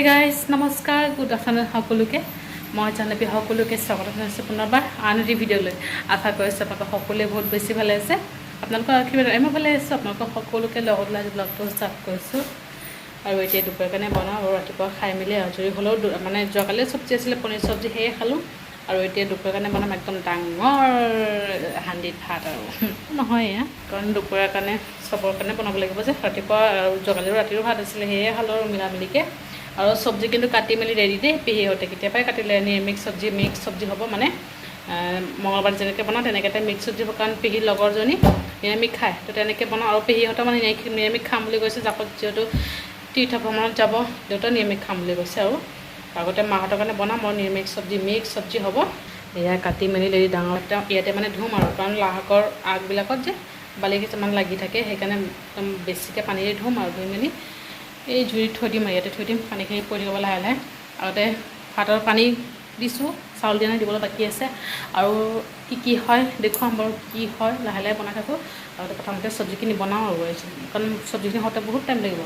Hey guys নমস্কাৰ good afternoon সকলোকে। মই জানবী সকলোকে স্বাগত জনাইছোঁ পুনৰবাৰ আন এটি ভিডিঅ'লৈ। আশা কৰিছোঁ আপোনালোকৰ সকলোৱে বহুত বেছি ভালে আছে। আপোনালোকৰ আশীৰ্বাদ মই ভালে আছোঁ। আপোনালোকৰ সকলোকে লগত লৈ আজি ব্লগটো ষ্টাৰ্ট কৰিছোঁ। আৰু এতিয়া দুপৰীয়াৰ কাৰণে বনাওঁ আৰু ৰাতিপুৱা খাই মেলি আজৰি হ'লেও মানে যোৱাকালি চব্জি আছিলে পনীৰ চব্জি সেয়ে খালোঁ। আৰু এতিয়া দুপৰীয়াৰ কাৰণে বনাম একদম ডাঙৰ হাণ্ডিত ভাত আৰু। নহয় এয়া। কাৰণ দুপৰীয়াৰ কাৰণে চবৰ কাৰণে বনাব লাগিব যে। ৰাতিপুৱা আৰু যোৱাকালিও ৰাতিৰো ভাত আছিলে সেয়ে খালোঁ আৰু মিলা মিলিকৈ আৰু চব্জি কিন্তু কাটি মেলি ৰেডি দেই পেহীহঁতে কেতিয়াবাই কাটিলে? নিৰামিষ চব্জি মিক্স চব্জি হ'ব মানে মঙলবাৰ যেনেকৈ বনাওঁ, তেনেকৈ মিক্স চব্জি হ'ব। কাৰণ পেহীৰ লগৰজনী নিৰামিষ খায়, তো তেনেকৈ বনাওঁ। আৰু পেহীহঁতৰ মানে নিৰামিষ খাম বুলি কৈছে। জাকত যিহেতু তীৰ্থ ভ্ৰমণত যাব, দেউতা নিৰামিষ খাম বুলি কৈছে আৰু। আগতে মাহঁতৰ কাৰণে বনাম আৰু নিৰামিষ চব্জি মিক্স চব্জি হ'ব। এয়া কাটি মেলি ৰেডি ডাঙৰ এটা, ইয়াতে মানে ধুম আৰু। কাৰণ লাহ শাকৰ আগবিলাকত যে বালি কিছুমান লাগি থাকে, সেইকাৰণে একদম বেছিকৈ পানীৰে ধুম আৰু ধুই মেলি এই জুইত থৈ দিম আৰু ইয়াতে থৈ দিম পানীখিনি পৰি থাকিব লাহে লাহে। আগতে ভাতৰ পানী দিছোঁ চাউল দিয়া নাই দিবলৈ বাকী আছে। আৰু কি কি হয় দেখুৱাম বাৰু কি হয় লাহে লাহে বনাই থাকোঁ। আগতে প্ৰথমতে চব্জিখিনি বনাওঁ আৰু কাৰণ চব্জিখিনি হওঁতে বহুত টাইম লাগিব।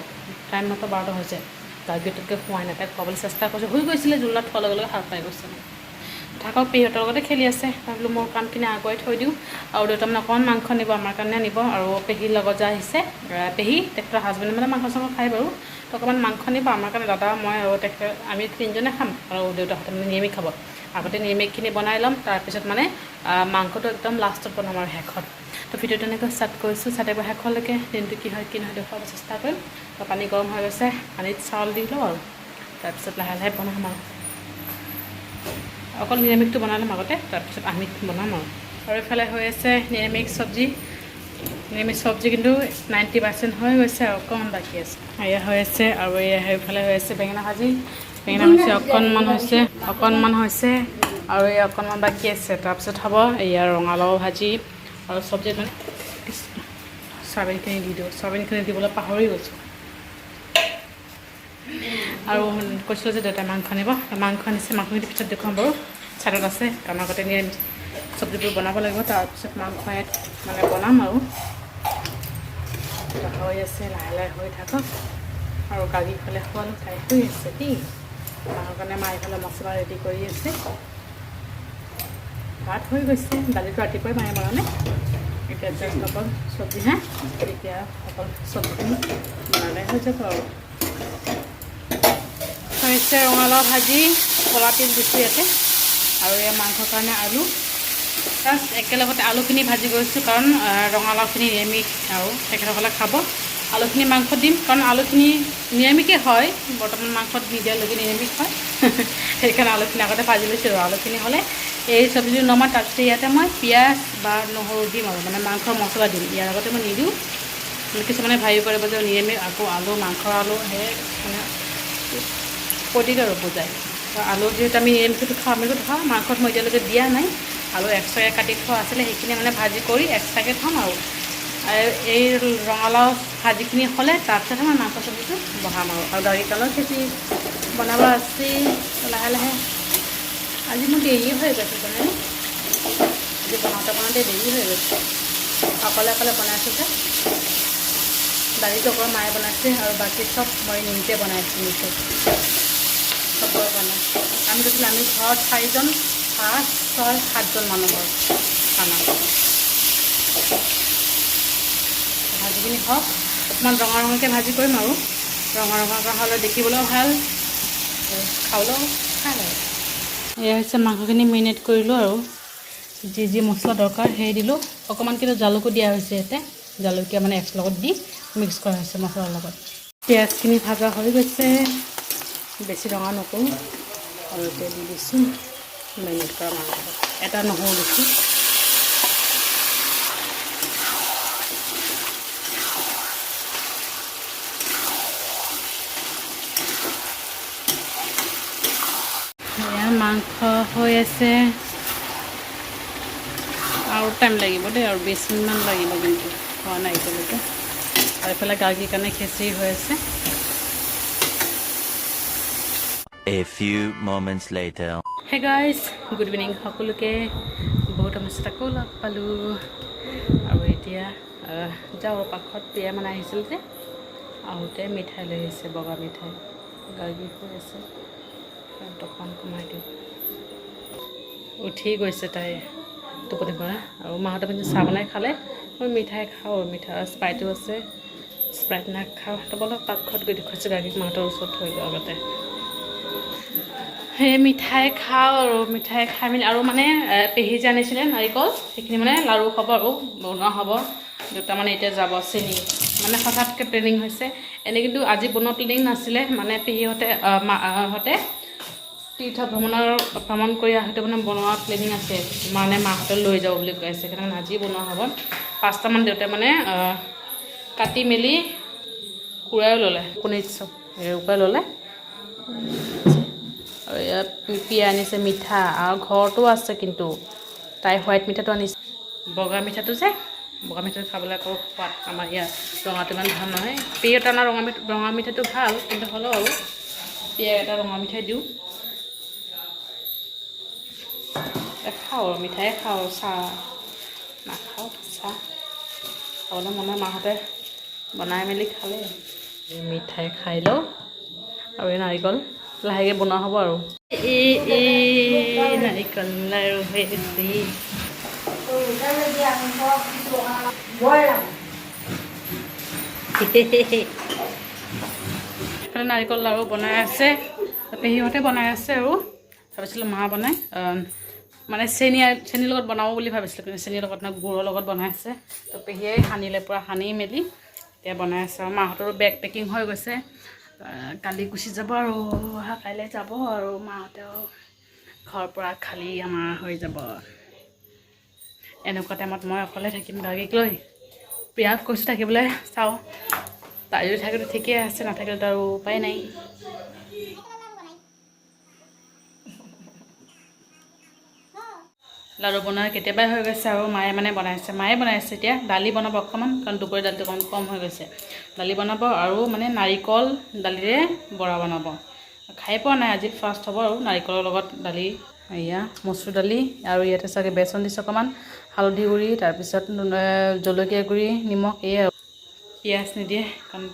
টাইম নটা বাৰটা হৈছে। তাৰ ভিতৰতকৈ খোৱাই নাই তাইক খুৱাবলৈ চেষ্টা কৰিছোঁ। শুই গৈছিলে জোলাত থোৱাৰ লগে লগে সাৰ পাই গৈছে থাকক পেহীহঁতৰ লগতে খেলি আছে। তাৰ বোলো মোৰ কামখিনি আগুৱাই থৈ দিওঁ। আৰু দেউতা মানে অকণমান মাংস নিব আমাৰ কাৰণে নিব। আৰু পেহীৰ লগত যে আহিছে আহ, পেহী তেখেতৰ হাজবেণ্ডে মানে মাংস চাংস খাই বাৰু। তো অকণমান মাংস নিব আমাৰ কাৰণে দাদা মই আৰু তেখেত আমি তিনিজনে খাম। আৰু দেউতাহঁতে মানে নিৰামিষ খাব। আগতে নিৰামিষখিনি বনাই ল'ম তাৰপিছত মানে মাংসটো একদম লাষ্টত বনাম আৰু শেষত। তো ভিডিঅ' তেনেকৈ ষ্টাৰ্ট কৰিছোঁ ষ্টাৰ্ট এবাৰ শেষলৈকে। দিনটো কি হয় কি নহয় দেখুৱাব চেষ্টা কৰিম। তো পানী গৰম হৈ গৈছে পানীত চাউল দি লওঁ আৰু। তাৰপিছত লাহে লাহে বনাম আৰু। অকল নিৰামিষটো বনাই আগতে তাৰপিছত আমিষ বনাম আৰু আৰু এইফালে হৈ আছে নিৰামিষ চব্জি নিৰামিষ চব্জি কিন্তু নাইণ্টি পাৰ্চেণ্ট হৈ গৈছে আৰু অকণমান বাকী আছে এয়া হৈ আছে আৰু এয়া সেইফালে হৈ আছে বেঙেনা ভাজি বেঙেনা হৈছে অকণমান হৈছে অকণমান হৈছে আৰু এই অকণমান বাকী আছে তাৰপিছত হ'ব এয়া ৰঙালাও ভাজি আৰু চব্জি মানে চয়াবিনখিনি দি দিওঁ চয়াবিনখিনি দিবলৈ পাহৰি গৈছোঁ আৰু কৈছিলোঁ যে দেউতাই মাংস আনিব। মাংস আনিছে মাংসখিনি পিছত দেখুৱাম বাৰু। ছাইডত আছে কাৰণ আগতে নিৰামিষ চব্জিবোৰ বনাব লাগিব তাৰপিছত মাংস ইয়াত মানে বনাম আৰু। হৈ আছে লাহে লাহে হৈ থাকক। আৰু গাড়ী ইফালে খোৱালোঁ তাই শুই আছে দেই মাৰ কাৰণে মা ইফালে মছলা ৰেডি কৰি আছে। ভাত হৈ গৈছে দালিটো ৰাতিপুৱাই মায়ে বনালে। এতিয়া জাষ্ট অকল চব্জি হে? এতিয়া অকল চব্জিখিনি বনালে হৈ যাব আৰু। হৈছে ৰঙালাও ভাজি, কলা তিল দিছোঁ ইয়াতে, আৰু এই মাংসৰ কাৰণে আলু। জাষ্ট একেলগতে আলুখিনি ভাজি গৈছোঁ কাৰণ ৰঙালাওখিনি নিৰামিষ আৰু তেখেতসকলে খাব। আলুখিনি মাংসত দিম, কাৰণ আলুখিনি নিৰামিষেই হয়, বৰ্তমান মাংসত নিদিয়ালৈকে নিৰামিষ হয়। সেইকাৰণে আলুখিনি আগতে ভাজি লৈছোঁ আলুখিনি হ'লে এই চব্জিটো নমাই তাৰপিছত ইয়াতে মই পিঁয়াজ বা নহৰু দিম আৰু মানে মাংসৰ মছলা দিম। ইয়াৰ আগতে মই নিদিওঁ। কিছুমানে ভাবি পাৰিব যে নিৰামিষ, আকৌ আলু, মাংসৰ আলু সেই মানে বুজায় তো আলু যিহেতু আমি নিৰামিষটো খাওঁ, আমিতো খাওঁ, মাংসত মই এতিয়ালৈকে দিয়া নাই। আলু এক্সট্ৰাকৈ কাটি থোৱা আছিলে, সেইখিনি মানে ভাজি কৰি এক্সট্ৰাকৈ থ'ম আৰু। এই ৰঙালাও ভাজিখিনি হ'লে তাৰপিছতহে মই মাংস চব্জিটো বহাম আৰু। আৰু দাৰিকালৰ খেতি বনাব আছেই লাহে লাহে। আজি মোৰ দেৰি হৈ গৈছে জানেনে? আজি বনাওঁতে বনাওঁতে দেৰি হৈ গৈছে। অকলে অকলে বনাইছোঁ যে। দালিটো অকল মায়ে বনাইছে আৰু বাকী চব মই নিজে বনাইছোঁ নিজে। চবৰে কাৰণে আমি কৈছিলোঁ আমি ঘৰত চাৰিজন পাঁচ ছয় সাতজন মানুহৰ খানা। ভাজিখিনি হওক অকণমান ৰঙা ৰঙাকৈ ভাজি কৰিম আৰু। ৰঙা ৰঙাকৈ হ'লে দেখিবলৈও ভাল। খাবলৈও ভাল আৰু। এয়া হৈছে মাংসখিনি মেৰিনেট কৰিলোঁ আৰু। যি যি মছলা দৰকাৰ সেই দিলোঁ। অকণমান কিন্তু জালুকো দিয়া হৈছে ইয়াতে। জালুকীয়া মানে এক্স লগত দি মিক্স কৰা হৈছে মছলাৰ লগত। পিঁয়াজখিনি ভাজা হৈ গৈছে। বেছি ৰঙা নকৰোঁ। আৰু এতিয়া দি দিছোঁ। কৰা মাংস এটা নহৰু দিছোঁ। মাংস হৈ আছে। আৰু টাইম লাগিব দেই আৰু বিছ মিনিটমান লাগিব কিন্তু। হোৱা নাই এতিয়ালৈকে। আৰু এইফালে গাৰ্গীৰ কাৰণে খিচিৰি হৈ আছে। A few moments later. Hey guys good evening সকলোকে। বহুত সমস্যাত আকৌ লগ পালোঁ। আৰু এতিয়া যাওঁ পাকঘৰত বিয়া মানে আহিছিল যে। আহোঁতে মিঠাই লৈ আহিছে, বগা মিঠাই। গাৰ্গী শুই আছে। অকণমান কমাই দিওঁ। উঠি গৈছে তাই টোপনিৰ পৰা। আৰু মাহঁতে পিনে চাহ বনাই খালে? মই মিঠাই খাওঁ, মিঠা স্প্ৰাইটো আছে। স্প্ৰাইট নাখাওঁ। বলক পাকঘৰত গৈ দেখুৱাইছোঁ গাৰ্গীক মাহঁতৰ ওচৰত থৈ যাওঁ আগতে। সেই মিঠাই খাওঁ আৰু মিঠাই খাই মেলি আৰু মানে পেহী যে আনিছিলে, নাৰিকল, সেইখিনি মানে লাড়ু হ'ব আৰু বনোৱা হ'ব। দুটা মানে এতিয়া যাব চেনি মানে হঠাৎকৈ প্লেনিং হৈছে। এনেই কিন্তু আজি বনোৱা প্লেনিং নাছিলে। মানে পেহীহঁতে মাহঁতে তীৰ্থ ভ্ৰমণৰ, ভ্ৰমণ কৰি আহোঁতে মানে বনোৱা প্লেনিং আছে। মানে মাহঁতে লৈ যাব বুলি কৈ আছে। সেইকাৰণে মানে আজি বনোৱা হ'ব। পাঁচটামান দেউতাই মানে কাটি মেলি কুৰায়ো ল'লে কোনে চব হেৰুকাই ল'লে। পিয়া আনিছে মিঠা আৰু ঘৰতো আছে কিন্তু। তাই হোৱাইট মিঠাটো আনিছে। বগা মিঠাটো যে, বগা মিঠাটো খাবলৈ আকৌ সোৱাদ। আমাৰ ইয়াত ৰঙাটো ইমান ভালো নহয়। পেয় এটা অনা ৰঙা মিঠা ৰঙা মিঠাটো ভালো, কিন্তু হ'লেও আৰু পেয়া এটা ৰঙা মিঠাই দিওঁ। খাওঁ আৰু মিঠাই খাওঁ চাহ। নাখাওঁ চাহ। খাবলৈ মনে মাহঁতে বনাই মেলি খালে। মিঠাই খাই লওঁ। আৰু এই নাৰিকল। লাহেকৈ বনোৱা হ'ব আৰু। নাৰিকল লাৰু হৈছে এইফালে নাৰিকল লাৰু বনাই আছে পেহীহঁতে বনাই আছে আৰু। ভাবিছিলোঁ মা বনাই মানে চেনি চেনিৰ লগত বনাব বুলি ভাবিছিলোঁ, কিন্তু চেনিৰ লগত নহয় গুড়ৰ লগত বনাই আছে। তো পেহীয়ে সানিলে পূৰা সানি মেলি, এতিয়া বনাই আছে। আৰু মাহঁতৰো বেগ পেকিং হৈ গৈছে। কালি গুচি যাব আৰু অহা কাইলৈ যাব আৰু মাহঁতেও ঘৰৰ পৰা খালী আমাৰ হৈ যাব। এনেকুৱা টাইমত মই অকলে থাকিম গাড়ীক লৈ। প্ৰিয়াক কৈছোঁ থাকিবলৈ চাওঁ। তাই যদি থাকেতো ঠিকেই আছে নাথাকিলেতো আৰু উপায় নাই। লাড়ু বনোৱা কেতিয়াবাই হৈ গৈছে আৰু মায়ে মানে বনাইছে। মায়ে বনাইছে এতিয়া। দালি বনাব অকণমান কাৰণ দুপৰীয়া দালিটো অকণমান কম হৈ গৈছে। দালি বনাব আৰু মানে নাৰিকল দালিৰে বৰা বনাব। খাই পোৱা নাই আজি ফাৰ্ষ্ট হ'ব আৰু নাৰিকলৰ লগত দালি। এয়া মচুৰ দালি আৰু ইয়াতে চাগে বেচন দিছে অকণমান হালধি গুড়ি তাৰপিছত জলকীয়া গুড়ি নিমখ এয়ে আৰু। পিঁয়াজ নিদিয়ে কাৰণ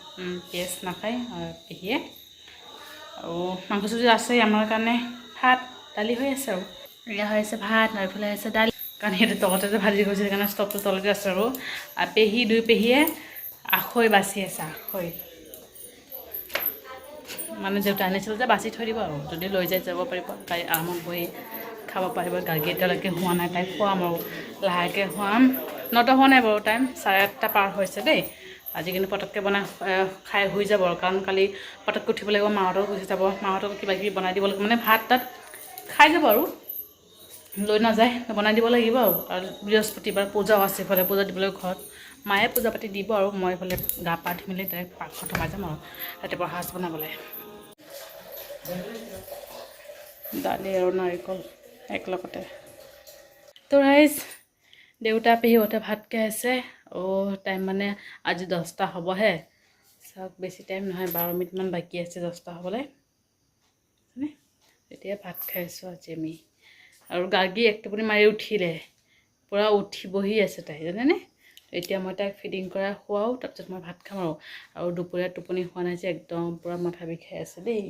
পিঁয়াজ নাখায় পেহীয়ে আৰু মাংস চব্জি আছে আমাৰ কাৰণে। ভাত দালি হৈ আছে আৰু। এয়া হৈ আছে ভাত আৰু এইফালে আছে দালি কাৰণ সেইটো তলতে যে ভাজি গৈছে সেইকাৰণে ষ্টভটো তলতে আছে আৰু। পেহী দুই পেহীয়ে আখৈ বাচি আছে আখৈ। মানে দেউতা আনিছিল যে বাচি থৈ দিব আৰু। যদি লৈ যাই যাব পাৰিব। গাড়ী আৰামত বহি খাব পাৰিব। গাড়ী এতিয়ালৈকে হোৱা নাই তাইক খুৱাম আৰু। লাহেকৈ খুৱাম। নটা হোৱা নাই বাৰু টাইম চাৰে আঠটা পাৰ হৈছে দেই। আজি কিন্তু পটককৈ বনাই খাই শুই যাব আৰু। কাৰণ কালি পটককৈ উঠিব লাগিব মাহঁতক গুচি যাব। মাহঁতক কিবা কিবি বনাই দিব লাগিব। মানে ভাত তাত খাই যাব আৰু। লৈ নাযায় বনাই দিব লাগিব আৰু। আৰু বৃহস্পতিবাৰ পূজাও আছে ইফালে পূজা দিবলৈ ঘৰত। মায়ে পূজা পাতি দিব আৰু মই এইফালে গা পা ধুই মেলি ডাইৰেক্ট পাকঘৰত সোমাই যাম আৰু ৰাতিপুৱা সাজ বনাবলৈ। দালি আৰু নাৰিকল একেলগতে। তো ৰাইজ দেউতা পেহীহঁতে ভাত খাই আছে। অ' টাইম মানে আজি দহটা হ'বহে। চাওক বেছি টাইম নহয় বাৰ মিনিটমান বাকী আছে দহটা হ'বলৈ। এতিয়া ভাত খাইছোঁ আজি আমি। আৰু গাৰ্গী এক টোপনি মাৰি উঠিলে। পূৰা উঠি বহি আছে তাই জানেনে? এতিয়া মই তাইক ফিডিং কৰাই খুৱাওঁ তাৰপিছত মই ভাত খাম আৰু। আৰু দুপৰীয়া টোপনি হোৱা নাই যে একদম পূৰা মাথা বিষাই আছে দেই।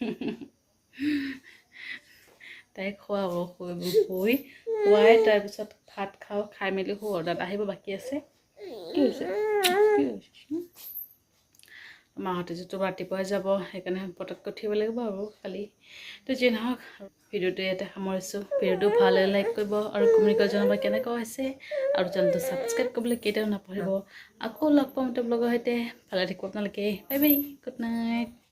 তাইক খুৱাব শুই শুই খুৱাই তাৰপিছত ভাত খাওঁ খাই মেলি শু দাদা আহিব বাকী আছে? কি হৈছে? কি হৈছে? মাহঁতে যিটো ৰাতিপুৱাই যাব সেইকাৰণে পটককৈ উঠিব লাগিব আৰু কালি। তো যি নহওক ভিডিঅ'টো ইয়াতে সামৰিছোঁ। ভিডিঅ'টো ভাল লাইক কৰিব আৰু কমেণ্ট কৰি জনাব কেনেকুৱা হৈছে। আৰু চেনেলটো ছাবস্ক্ৰাইব কৰিবলৈ কেতিয়াও নাপাহৰিব। আকৌ লগ পাম ব্লগৰ সৈতে। ভালে থাকিব আপোনালোকে। Bye bye good night